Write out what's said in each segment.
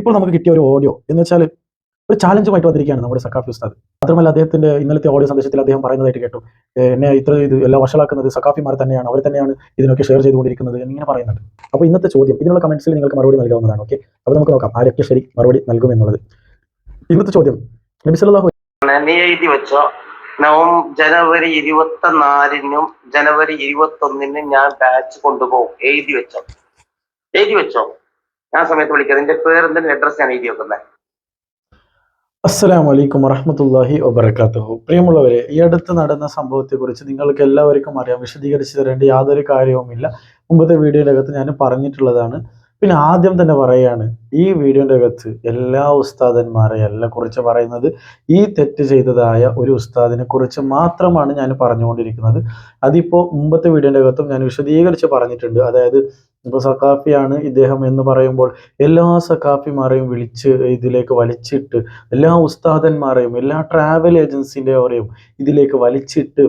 ഇപ്പോൾ നമുക്ക് കിട്ടിയ ഒരു ഓഡിയോ എന്ന് വെച്ചാൽ ഒരു ചാലഞ്ചുമായിട്ട് വന്നിരിക്കുകയാണ് നമ്മുടെ സക്കാഫി ഉസ്താദ്. മാത്രമല്ല അദ്ദേഹത്തിന്റെ ഇന്നലത്തെ ഓഡിയോ സന്ദേശത്തിൽ അദ്ദേഹം പറയുന്നതായിട്ട് കേട്ടു. "ഏ, എന്നെ ഇത്ര ഇത് എല്ലാം വഷളാക്കുന്നത് സക്കാഫിമാർ തന്നെയാണ്. അവർ തന്നെയാണ് ഇതിനൊക്കെ ഷെയർ ചെയ്തുകൊണ്ടിരിക്കുന്നത് എന്നിങ്ങനെ പറയുന്നുണ്ട്. അപ്പോൾ ഇന്നത്തെ ചോദ്യം ഇതിനുള്ള കമന്റ്സിൽ നിങ്ങൾക്ക് മറുപടി നൽകാവുന്നതാണ് ഓക്കെ അപ്പോൾ നമുക്ക് നോക്കാം ആരൊക്കെ ശരി മറുപടി നൽകും എന്നുള്ളത്. ഇന്നത്തെ ചോദ്യം നബിസല്ലാഹു വെച്ചോ. നവം ജനുവരി ഇരുപത്തിനാലിനും ജനുവരി ഇരുപത്തി ഒന്നിനും ഞാൻ ബാച്ച് കൊണ്ടുപോകും. എഴുതി വെച്ചോ. എഴുതി വെച്ചോ. ഞാൻ സമയത്ത് വിളിക്കാം. എന്റെ പേര് എന്തെങ്കിലും അഡ്രസ് ഞാൻ എഴുതി വെക്കുന്നത് അസ്സലാമു വലൈക്കും വറഹമത്തല്ലാഹി വബർക്കാത്തു പ്രിയമുള്ളവരെ ഈ അടുത്ത് നടന്ന സംഭവത്തെക്കുറിച്ച് നിങ്ങൾക്ക് എല്ലാവർക്കും അറിയാം. വിശദീകരിച്ചു തരേണ്ട യാതൊരു കാര്യവുമില്ല. മുമ്പത്തെ വീഡിയോയിലകത്ത് ഞാൻ പറഞ്ഞിട്ടുള്ളതാണ്. പിന്നെ ആദ്യം തന്നെ പറയുകയാണ് ഈ വീഡിയോന്റെ അകത്ത് എല്ലാ ഉസ്താദന്മാരെയല്ല കുറിച്ച് പറയുന്നത്. ഈ തെറ്റ് ചെയ്തതായ ഒരു ഉസ്താദിനെ കുറിച്ച് മാത്രമാണ് ഞാൻ പറഞ്ഞുകൊണ്ടിരിക്കുന്നത്. അതിപ്പോൾ മുമ്പത്തെ വീഡിയോന്റെ അകത്തും ഞാൻ വിശദീകരിച്ച് പറഞ്ഞിട്ടുണ്ട്. അതായത് ഇപ്പോൾ സക്കാഫിയാണ് ഇദ്ദേഹം എന്ന് പറയുമ്പോൾ എല്ലാ സക്കാഫിമാരെയും വിളിച്ച് ഇതിലേക്ക് വലിച്ചിട്ട് എല്ലാ ഉസ്താദന്മാരെയും എല്ലാ ട്രാവൽ ഏജൻസിന്റെവരെയും ഇതിലേക്ക് വലിച്ചിട്ട്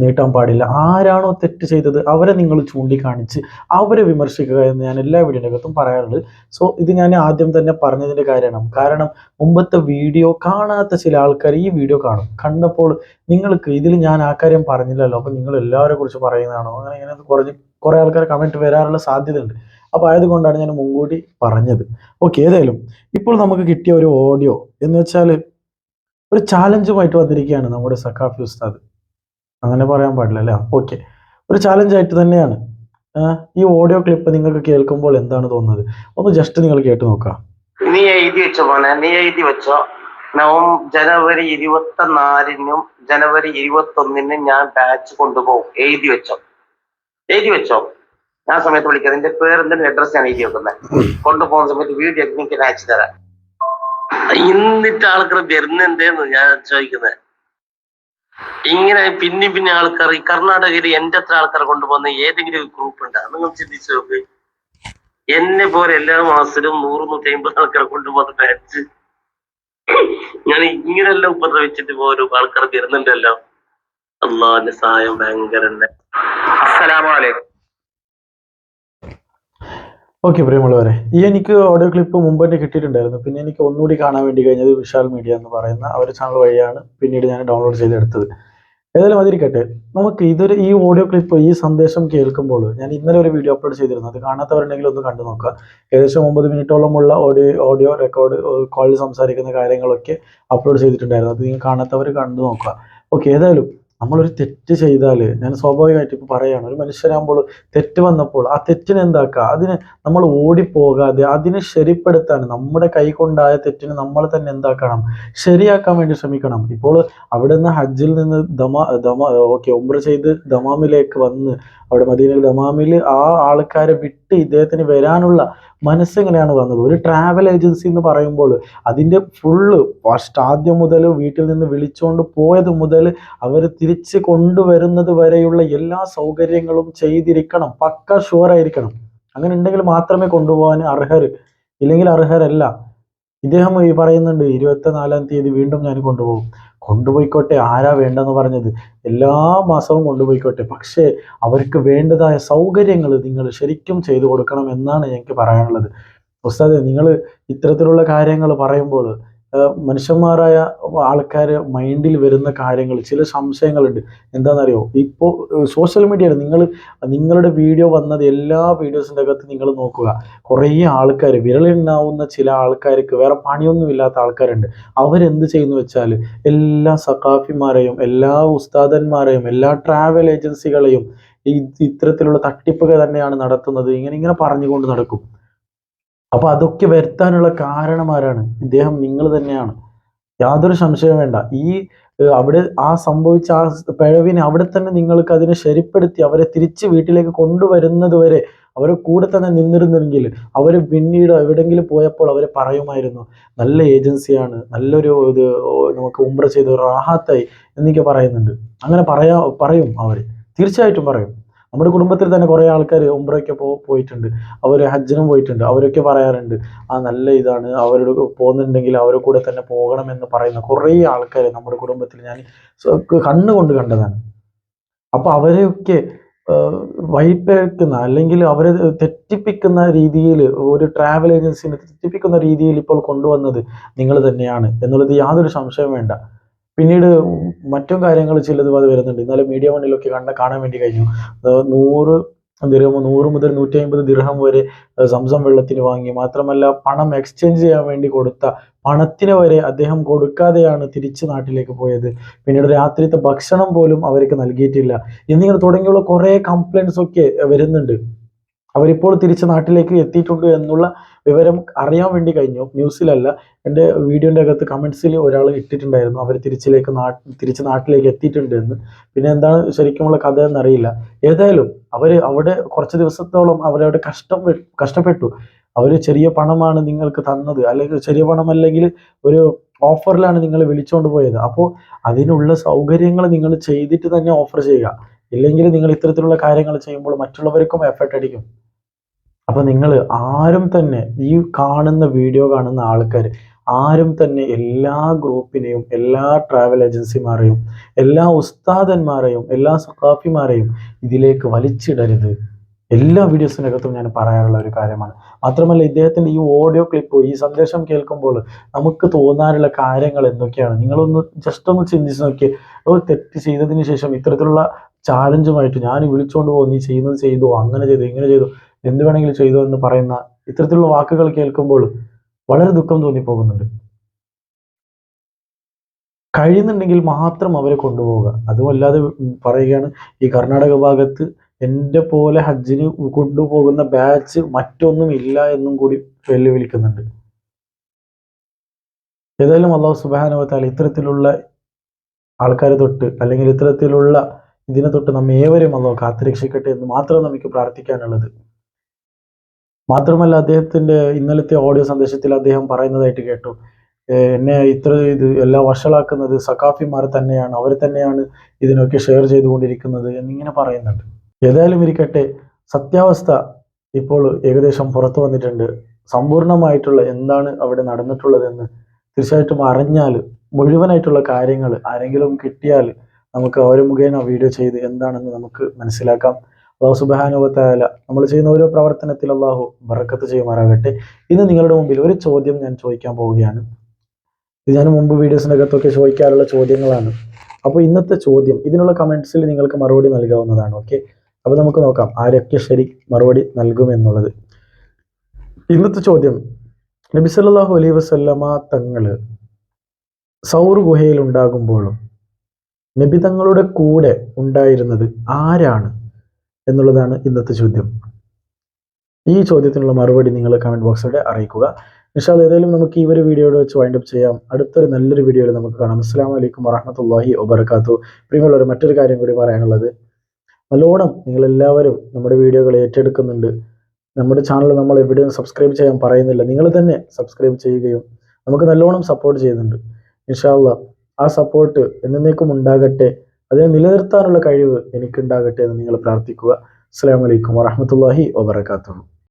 നീട്ടാൻ പാടില്ല. ആരാണോ തെറ്റ് ചെയ്തത് അവരെ നിങ്ങൾ ചൂണ്ടിക്കാണിച്ച് അവരെ വിമർശിക്കുക എന്ന് ഞാൻ എല്ലാ വീഡിയോകത്തും പറയാറുണ്ട്. സോ ഇത് ഞാൻ ആദ്യം തന്നെ പറഞ്ഞതിന്റെ കാരണം കാരണം മുമ്പത്തെ വീഡിയോ കാണാത്ത ചില ആൾക്കാർ ഈ വീഡിയോ കാണും. കണ്ടപ്പോൾ നിങ്ങൾക്ക് ഇതിൽ ഞാൻ ആ കാര്യം പറഞ്ഞില്ലല്ലോ. അപ്പം നിങ്ങൾ എല്ലാവരെ കുറിച്ച് പറയുന്നതാണോ? അങ്ങനെ ഇങ്ങനെ കുറഞ്ഞ് കുറേ ആൾക്കാർ കമന്റ് വരാനുള്ള സാധ്യതയുണ്ട്. അപ്പോൾ ആയതുകൊണ്ടാണ് ഞാൻ മുൻകൂട്ടി പറഞ്ഞത്. ഓക്കെ ഏതായാലും ഇപ്പോൾ നമുക്ക് കിട്ടിയ ഒരു ഓഡിയോ എന്ന് വെച്ചാൽ ഒരു ചാലഞ്ചുമായിട്ട് വന്നിരിക്കുകയാണ് നമ്മുടെ സക്കാഫി ഉസ്താദ്. അങ്ങനെ പറയാൻ പാടില്ല അല്ലേ? ഓക്കെ ഒരു ചാലഞ്ചായിട്ട് തന്നെയാണ്. ഈ ഓഡിയോ ക്ലിപ്പ് നിങ്ങൾക്ക് കേൾക്കുമ്പോൾ എന്താണ് തോന്നുന്നത്? ഒന്ന് ജസ്റ്റ് നിങ്ങൾ കേട്ട് നോക്കാം. നീ എഴുതി വെച്ചോ മോനെ നീ എഴുതി വെച്ചോ. നവം ജനുവരി ഇരുപത്തി നാലിനും ജനുവരി ഇരുപത്തി ഒന്നിനും ഞാൻ ബാച്ച് കൊണ്ടുപോകും. എഴുതി വെച്ചോ. എഴുതി വെച്ചോ. ഞാൻ സമയത്ത് വിളിക്കാം. നിന്റെ പേര് എന്തെങ്കിലും അഡ്രസ് ഞാൻ എഴുതി വെക്കുന്നത് കൊണ്ടുപോകുന്ന സമയത്ത് വീഡിയോ എനിക്ക് അയച്ചു തരാം. ഇന്നിട്ട് ആൾക്കാർ വരുന്നെന്തേന്ന് ഞാൻ ചോദിക്കുന്നത് ഇങ്ങനെ പിന്നെ പിന്നെ ആൾക്കാർ ഈ കർണാടകയിൽ എന്റെ അത്ര ആൾക്കാരെ കൊണ്ടുപോകുന്ന ഏതെങ്കിലും ഗ്രൂപ്പ് ഉണ്ട്? നിങ്ങൾ ചിന്തിച്ചു നോക്ക്. എന്നെ പോലെ എല്ലാ മാസത്തിലും നൂറ് നൂറ്റി അമ്പത് ആൾക്കാരെ കൊണ്ടുപോകുന്ന ബാച്ച് ഞാൻ ഇങ്ങനെല്ലാം ഉപദ്രവിച്ചിട്ട് പോലും ആൾക്കാർ വരുന്നുണ്ടല്ലോ. അള്ളാന്റെ സഹായം ഭയങ്കര ഓക്കെ പ്രിയമുള്ളവരെ ഈ എനിക്ക് ഓഡിയോ ക്ലിപ്പ് മുമ്പ് തന്നെ കിട്ടിയിട്ടുണ്ടായിരുന്നു. പിന്നെ എനിക്ക് ഒന്നുകൂടി കാണാൻ വേണ്ടി കഴിഞ്ഞത് വിശാൽ മീഡിയ എന്ന് പറയുന്ന അവരുടെ ചാനൽ വഴിയാണ് പിന്നീട് ഞാൻ ഡൗൺലോഡ് ചെയ്തെടുത്തത്. ഏതായാലും അതിരിക്കട്ടെ നമുക്ക് ഇതൊരു ഈ ഓഡിയോ ക്ലിപ്പ് ഈ സന്ദേശം കേൾക്കുമ്പോൾ ഞാൻ ഇന്നലെ ഒരു വീഡിയോ അപ്ലോഡ് ചെയ്തിരുന്നു. അത് കാണാത്തവരുണ്ടെങ്കിൽ ഒന്ന് കണ്ടു നോക്കുക. ഏകദേശം ഒമ്പത് മിനിറ്റോളമുള്ള ഓഡിയോ ഓഡിയോ റെക്കോർഡ് കോളിൽ സംസാരിക്കുന്ന കാര്യങ്ങളൊക്കെ അപ്ലോഡ് ചെയ്തിട്ടുണ്ടായിരുന്നു. അത് നിങ്ങൾ കാണാത്തവർ കണ്ടു നോക്കുക. ഓക്കെ ഏതായാലും നമ്മളൊരു തെറ്റ് ചെയ്താൽ ഞാൻ സ്വാഭാവികമായിട്ട് ഇപ്പോൾ പറയുകയാണ് ഒരു മനുഷ്യരാകുമ്പോൾ തെറ്റ് വന്നപ്പോൾ ആ തെറ്റിനെ എന്താക്കുക അതിന് നമ്മൾ ഓടിപ്പോകാതെ അതിനെ ശരിപ്പെടുത്താൻ നമ്മുടെ കൈ കൊണ്ടായ തെറ്റിനെ നമ്മൾ തന്നെ എന്താക്കണം? ശരിയാക്കാൻ വേണ്ടി ശ്രമിക്കണം. ഇപ്പോൾ അവിടെ നിന്ന് ഹജ്ജിൽ നിന്ന് ദമാ ദമാ ഓക്കെ ഉംറ ചെയ്ത് ദമാമിലേക്ക് വന്ന് അവിടെ മദീനയിൽ ദമാമിൽ ആ ആൾക്കാരെ വിട്ട് ഇദ്ദേഹത്തിന് വരാനുള്ള മനസ്സെങ്ങനെയാണ് വന്നത്? ഒരു ട്രാവൽ ഏജൻസി എന്ന് പറയുമ്പോൾ അതിന്റെ ഫുള്ള് ഫസ്റ്റ് ആദ്യം മുതൽ വീട്ടിൽ നിന്ന് വിളിച്ചുകൊണ്ട് പോയത് മുതൽ അവർ തിരിച്ച് കൊണ്ടുവരുന്നത് വരെയുള്ള എല്ലാ സൗകര്യങ്ങളും ചെയ്തിരിക്കണം. പക്ക ഷുവർ ആയിരിക്കണം. അങ്ങനെ ഉണ്ടെങ്കിൽ മാത്രമേ കൊണ്ടുപോകാൻ അർഹർ ഇല്ലെങ്കിൽ അർഹരല്ല. ഇദ്ദേഹം ഈ പറയുന്നുണ്ട് ഇരുപത്തിനാലാം തീയതി വീണ്ടും ഞാൻ കൊണ്ടുപോകും. കൊണ്ടുപോയിക്കോട്ടെ ആരാ വേണ്ടെന്ന് പറഞ്ഞത്? എല്ലാ മാസവും കൊണ്ടുപോയിക്കോട്ടെ. പക്ഷേ അവർക്ക് വേണ്ടതായ സൗകര്യങ്ങൾ നിങ്ങൾ ശരിക്കും ചെയ്തു കൊടുക്കണം എന്നാണ് എനിക്ക് പറയാനുള്ളത്. ഉസ്താദ് നിങ്ങൾ ഇത്തരത്തിലുള്ള കാര്യങ്ങൾ പറയുമ്പോൾ മനുഷ്യന്മാരായ ആൾക്കാർ മൈൻഡിൽ വരുന്ന കാര്യങ്ങൾ ചില സംശയങ്ങളുണ്ട്. എന്താണെന്നറിയോ? ഇപ്പോൾ സോഷ്യൽ മീഡിയയിൽ നിങ്ങൾ നിങ്ങളുടെ വീഡിയോ വന്നത് എല്ലാ വീഡിയോസിന്റെ അകത്ത് നിങ്ങൾ നോക്കുക. കുറേ ആൾക്കാർ വിരലെണ്ണാവുന്ന ചില ആൾക്കാർക്ക് വേറെ പണിയൊന്നുമില്ലാത്ത ആൾക്കാരുണ്ട്. അവരെന്ത് ചെയ്യുന്നു വെച്ചാൽ എല്ലാ സഖാഫിമാരെയും എല്ലാ ഉസ്താദന്മാരെയും എല്ലാ ട്രാവൽ ഏജൻസികളെയും ഈ ഇത്തരത്തിലുള്ള തട്ടിപ്പുകൾ തന്നെയാണ് നടത്തുന്നത്. ഇങ്ങനെ ഇങ്ങനെ പറഞ്ഞുകൊണ്ട് നടക്കും. അപ്പൊ അതൊക്കെ വരുത്താനുള്ള കാരണമാരാണ് ഇദ്ദേഹം നിങ്ങൾ തന്നെയാണ്. യാതൊരു സംശയവും വേണ്ട. ഈ അവിടെ ആ സംഭവിച്ച ആ പിഴവിനെ അവിടെ തന്നെ നിങ്ങൾക്ക് അതിനെ ശരിപ്പെടുത്തി അവരെ തിരിച്ച് വീട്ടിലേക്ക് കൊണ്ടുവരുന്നത് വരെ അവരെ കൂടെ തന്നെ നിന്നിരുന്നെങ്കിൽ അവർ പിന്നീട് എവിടെയെങ്കിലും പോയപ്പോൾ അവരെ പറയുമായിരുന്നു നല്ല ഏജൻസിയാണ് നല്ലൊരു ഇത് നമുക്ക് ഉംറ ചെയ്ത് റാഹാത്തായി എന്നൊക്കെ പറയുന്നുണ്ട്. അങ്ങനെ പറയാ പറയും അവർ തീർച്ചയായിട്ടും പറയും. നമ്മുടെ കുടുംബത്തിൽ തന്നെ കുറേ ആൾക്കാർ ഉംറയ്ക്ക് പോ പോയിട്ടുണ്ട്. അവർ ഹജ്ജിനും പോയിട്ടുണ്ട്. അവരൊക്കെ പറയാറുണ്ട് ആ നല്ല ഇതാണ്. അവരോട് പോകുന്നുണ്ടെങ്കിൽ അവരുടെ കൂടെ തന്നെ പോകണമെന്ന് പറയുന്ന കുറേ ആൾക്കാർ നമ്മുടെ കുടുംബത്തിൽ ഞാൻ കണ്ണുകൊണ്ട് കണ്ടതാണ്. അപ്പോൾ അവരെയൊക്കെ വഴിപ്പിഴക്കുന്ന അല്ലെങ്കിൽ അവരെ തെറ്റിപ്പിക്കുന്ന രീതിയിൽ ഒരു ട്രാവൽ ഏജൻസിനെ തെറ്റിപ്പിക്കുന്ന രീതിയിൽ ഇപ്പോൾ കൊണ്ടുവന്നത് നിങ്ങൾ തന്നെയാണ്. എന്നുള്ളത് യാതൊരു സംശയവും വേണ്ട. പിന്നീട് മറ്റും കാര്യങ്ങൾ ചിലത് അത് വരുന്നുണ്ട്. ഇന്നലെ മീഡിയ വണ്ണിലൊക്കെ കണ്ട കാണാൻ വേണ്ടി കഴിഞ്ഞു. നൂറ് ദിർഹം നൂറ് മുതൽ നൂറ്റി അമ്പത് ദിർഹം വരെ സംസം വെള്ളത്തിന് വാങ്ങി. മാത്രമല്ല പണം എക്സ്ചേഞ്ച് ചെയ്യാൻ വേണ്ടി കൊടുത്ത പണത്തിന് വരെ അദ്ദേഹം കൊടുക്കാതെയാണ് തിരിച്ച് നാട്ടിലേക്ക് പോയത്. പിന്നീട് രാത്രിത്തെ ഭക്ഷണം പോലും അവർക്ക് നൽകിയിട്ടില്ല. എന്നിങ്ങനെ തുടങ്ങിയുള്ള കുറേ കംപ്ലൈൻസ് ഒക്കെ വരുന്നുണ്ട്. അവരിപ്പോൾ തിരിച്ച് നാട്ടിലേക്ക് എത്തിയിട്ടുണ്ട് എന്നുള്ള വിവരം അറിയാൻ വേണ്ടി കഴിഞ്ഞു. ന്യൂസിലല്ല. എന്റെ വീഡിയോന്റെ അകത്ത് കമൻസിൽ ഒരാൾ ഇട്ടിട്ടുണ്ടായിരുന്നു. അവർ തിരിച്ചിലേക്ക് നാട്ട് തിരിച്ച് നാട്ടിലേക്ക് എത്തിയിട്ടുണ്ട് എന്ന്. പിന്നെ എന്താണ് ശരിക്കുമുള്ള കഥ എന്നറിയില്ല. ഏതായാലും അവർ അവിടെ കുറച്ച് ദിവസത്തോളം അവരവിടെ കഷ്ടം കഷ്ടപ്പെട്ടു. അവർ ചെറിയ പണമാണ് നിങ്ങൾക്ക് തന്നത്. അല്ലെങ്കിൽ ചെറിയ പണമല്ലെങ്കിൽ ഒരു ഓഫറിലാണ് നിങ്ങൾ വിളിച്ചുകൊണ്ട് പോയത്. അപ്പോൾ അതിനുള്ള സൗകര്യങ്ങൾ നിങ്ങൾ ചെയ്തിട്ട് തന്നെ ഓഫർ ചെയ്യുക. ഇല്ലെങ്കിൽ നിങ്ങൾ ഇത്തരത്തിലുള്ള കാര്യങ്ങൾ ചെയ്യുമ്പോൾ മറ്റുള്ളവർക്കും എഫർട്ട് അടിക്കും. അപ്പൊ നിങ്ങൾ ആരും തന്നെ ഈ കാണുന്ന വീഡിയോ കാണുന്ന ആൾക്കാർ ആരും തന്നെ എല്ലാ ഗ്രൂപ്പിനെയും എല്ലാ ട്രാവൽ ഏജൻസിമാരെയും എല്ലാ ഉസ്താദന്മാരെയും എല്ലാ സഖാഫിമാരെയും ഇതിലേക്ക് വലിച്ചിടരുത്. എല്ലാ വീഡിയോസിനകത്തും ഞാൻ പറയാനുള്ള ഒരു കാര്യമാണ്. മാത്രമല്ല ഇദ്ദേഹത്തിന്റെ ഈ ഓഡിയോ ക്ലിപ്പ് ഈ സന്ദേശം കേൾക്കുമ്പോൾ നമുക്ക് തോന്നാനുള്ള കാര്യങ്ങൾ എന്തൊക്കെയാണ്? നിങ്ങളൊന്ന് ജസ്റ്റ് ഒന്ന് ചിന്തിച്ച് നോക്കി ഒരു തെറ്റ് ചെയ്തതിന് ശേഷം ഇത്തരത്തിലുള്ള ചാലഞ്ചുമായിട്ട് ഞാൻ വിളിച്ചുകൊണ്ട് പോകും നീ ചെയ്യുന്നത് ചെയ്തു അങ്ങനെ ചെയ്തു ഇങ്ങനെ ചെയ്തു. എന്ത് വേണമെങ്കിലും ചെയ്തു എന്ന് പറയുന്ന ഇത്തരത്തിലുള്ള വാക്കുകൾ കേൾക്കുമ്പോൾ വളരെ ദുഃഖം തോന്നിപ്പോകുന്നുണ്ട്. കഴിയുന്നുണ്ടെങ്കിൽ മാത്രം അവരെ കൊണ്ടുപോവുക. അതുമല്ലാതെ പറയുകയാണ് ഈ കർണാടക ഭാഗത്ത് എന്റെ പോലെ ഹജ്ജിന് കൊണ്ടുപോകുന്ന ബാച്ച് മറ്റൊന്നും ഇല്ല എന്നും കൂടി വെല്ലുവിളിക്കുന്നുണ്ട്. ഏതായാലും അള്ളാഹു സുബാനുഭവത്താൽ ഇത്തരത്തിലുള്ള ആൾക്കാരെ തൊട്ട് അല്ലെങ്കിൽ ഇത്തരത്തിലുള്ള ഇതിനെ തൊട്ട് നമ്മെ ഏവരെയും അള്ളാഹു കാത്തുരക്ഷിക്കട്ടെ എന്ന് മാത്രം നമുക്ക് പ്രാർത്ഥിക്കാനുള്ളത്. മാത്രമല്ല അദ്ദേഹത്തിന്റെ ഇന്നലത്തെ ഓഡിയോ സന്ദേശത്തിൽ അദ്ദേഹം പറയുന്നതായിട്ട് കേട്ടു. എന്നെ ഇത്ര ഇത് എല്ലാം വഷളാക്കുന്നത് സഖാഫിമാർ തന്നെയാണ് അവർ തന്നെയാണ് ഇതിനൊക്കെ ഷെയർ ചെയ്തുകൊണ്ടിരിക്കുന്നത് എന്നിങ്ങനെ പറയുന്നുണ്ട്. ഏതായാലും ഇരിക്കട്ടെ സത്യാവസ്ഥ ഇപ്പോൾ ഏകദേശം പുറത്തു വന്നിട്ടുണ്ട്. സമ്പൂർണമായിട്ടുള്ള എന്താണ് അവിടെ നടന്നിട്ടുള്ളതെന്ന് തീർച്ചയായിട്ടും അറിഞ്ഞാൽ മുഴുവനായിട്ടുള്ള കാര്യങ്ങൾ ആരെങ്കിലും കിട്ടിയാൽ നമുക്ക് അവർ മുഖേന വീഡിയോ ചെയ്ത് എന്താണെന്ന് നമുക്ക് മനസ്സിലാക്കാം. അള്ളാഹു സുബാനുവത്തായാല നമ്മൾ ചെയ്യുന്ന ഓരോ പ്രവർത്തനത്തിൽ അള്ളാഹു ബറക്കത്ത് ചെയ്യുമാറാകട്ടെ. ഇന്ന് നിങ്ങളുടെ മുമ്പിൽ ഒരു ചോദ്യം ഞാൻ ചോദിക്കാൻ പോവുകയാണ്. ഇത് ഞാൻ മുമ്പ് വീഡിയോസിനകത്തൊക്കെ ചോദിക്കാറുള്ള ചോദ്യങ്ങളാണ്. അപ്പോൾ ഇന്നത്തെ ചോദ്യം ഇതിനുള്ള കമൻസിൽ നിങ്ങൾക്ക് മറുപടി നൽകാവുന്നതാണ് ഓക്കെ? അപ്പോൾ നമുക്ക് നോക്കാം ആരൊക്കെ ശരി മറുപടി നൽകുമെന്നുള്ളത് ഇന്നത്തെ ചോദ്യം നബി സല്ലല്ലാഹു അലൈ വസല്ലമ തങ്ങൾ സൗർ ഗുഹയിൽ ഉണ്ടാകുമ്പോഴും നബി തങ്ങളുടെ കൂടെ ഉണ്ടായിരുന്നത് ആരാണ്? എന്നുള്ളതാണ് ഇന്നത്തെ ചോദ്യം. ഈ ചോദ്യത്തിനുള്ള മറുപടി നിങ്ങൾ കമന്റ് ബോക്സിലൂടെ അറിയിക്കുക. നിഷാദ് ഏതായാലും നമുക്ക് ഈ ഒരു വീഡിയോയുടെ വെച്ച് വൈൻഡപ്പ് ചെയ്യാം. അടുത്തൊരു നല്ലൊരു വീഡിയോയിൽ നമുക്ക് കാണാം. അസ്സാം വലൈക്കും വറഹമത്തല്ലാഹി വബർക്കാത്തു പ്രിയമുള്ളവർ മറ്റൊരു കാര്യം കൂടി പറയാനുള്ളത്. നല്ലോണം നിങ്ങളെല്ലാവരും നമ്മുടെ വീഡിയോകൾ ഏറ്റെടുക്കുന്നുണ്ട്. നമ്മുടെ ചാനൽ നമ്മൾ എവിടെയും സബ്സ്ക്രൈബ് ചെയ്യാൻ പറയുന്നില്ല. നിങ്ങൾ തന്നെ സബ്സ്ക്രൈബ് ചെയ്യുകയും നമുക്ക് നല്ലോണം സപ്പോർട്ട് ചെയ്യുന്നുണ്ട്. ഇൻഷാല്ല ആ സപ്പോർട്ട് എന്നേക്കും ഉണ്ടാകട്ടെ അതിനെ നിലനിർത്താനുള്ള കഴിവ് എനിക്കുണ്ടാകട്ടെ എന്ന് നിങ്ങൾ പ്രാർത്ഥിക്കുക. അസ്സാം വലൈക്കും വറഹമത്തല്ലാഹി വബർക്കാത്തു